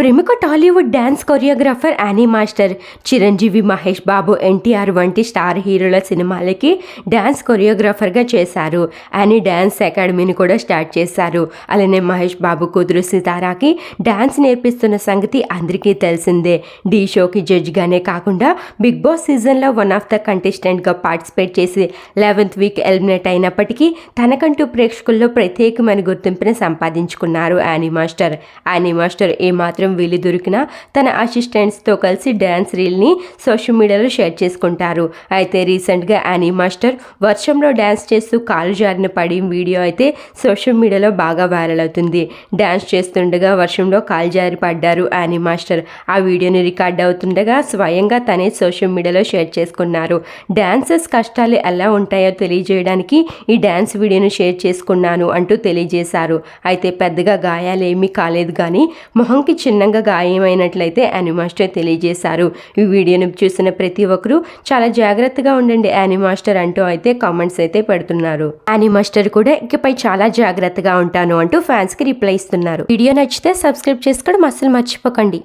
ప్రముఖ Tollywood dance choreographer Annie master Chiranjeevi Mahesh Babu NTR వంటి star హీరోల సినిమాలకి డ్యాన్స్ కొరియోగ్రాఫర్గా చేశారు. యానీ డ్యాన్స్ అకాడమీని కూడా స్టార్ట్ చేశారు. అలానే మహేష్ బాబు కూతురు సితారాకి డ్యాన్స్ నేర్పిస్తున్న సంగతి అందరికీ తెలిసిందే. డీ షోకి జడ్జిగానే కాకుండా బిగ్ బాస్ సీజన్లో వన్ ఆఫ్ ద కంటెస్టెంట్గా పార్టిసిపేట్ చేసి లెవెన్త్ వీక్ ఎలిమినేట్ అయినప్పటికీ తనకంటూ ప్రేక్షకుల్లో ప్రత్యేకమైన గుర్తింపుని సంపాదించుకున్నారు యానీ మాస్టర్. యానీ మాస్టర్ ఏమాత్రం వీలు దొరికినా తన అసిస్టెంట్స్తో కలిసి డ్యాన్స్ రీల్ని సోషల్ మీడియాలో షేర్ చేసుకుంటారు. అయితే రీసెంట్గా యానీ మాస్టర్ వర్షంలో డ్యాన్స్ చేస్తూ కాలు జారిన పడి వీడియో అయితే సోషల్ మీడియాలో బాగా వైరల్ అవుతుంది. డ్యాన్స్ చేస్తుండగా వర్షంలో కాలు జారి పడ్డారు యానీ మాస్టర్. ఆ వీడియోని రికార్డ్ అవుతుండగా స్వయంగా తనే సోషల్ మీడియాలో షేర్ చేసుకున్నారు. డ్యాన్సర్స్ కష్టాలు ఎలా ఉంటాయో తెలియజేయడానికి ఈ డ్యాన్స్ వీడియోను షేర్ చేసుకున్నాను అంటూ తెలియజేశారు. అయితే పెద్దగా గాయాలేమీ కాలేదు కానీ మొహంకి చిన్న చిన్నంగా గాయమైనట్లయితే యానిమాస్టర్ తెలియజేశారు. ఈ వీడియోను చూసిన ప్రతి ఒక్కరూ చాలా జాగ్రత్తగా ఉండండి యానిమాస్టర్ అంటూ అయితే కామెంట్స్ అయితే పెడుతున్నారు. యానిమాస్టర్ కూడా ఇకపై చాలా జాగ్రత్తగా ఉంటాను అంటూ ఫ్యాన్స్కి రిప్లై ఇస్తున్నారు. వీడియో నచ్చితే సబ్స్క్రైబ్ చేసుకోవడం అస్సలు మర్చిపోకండి.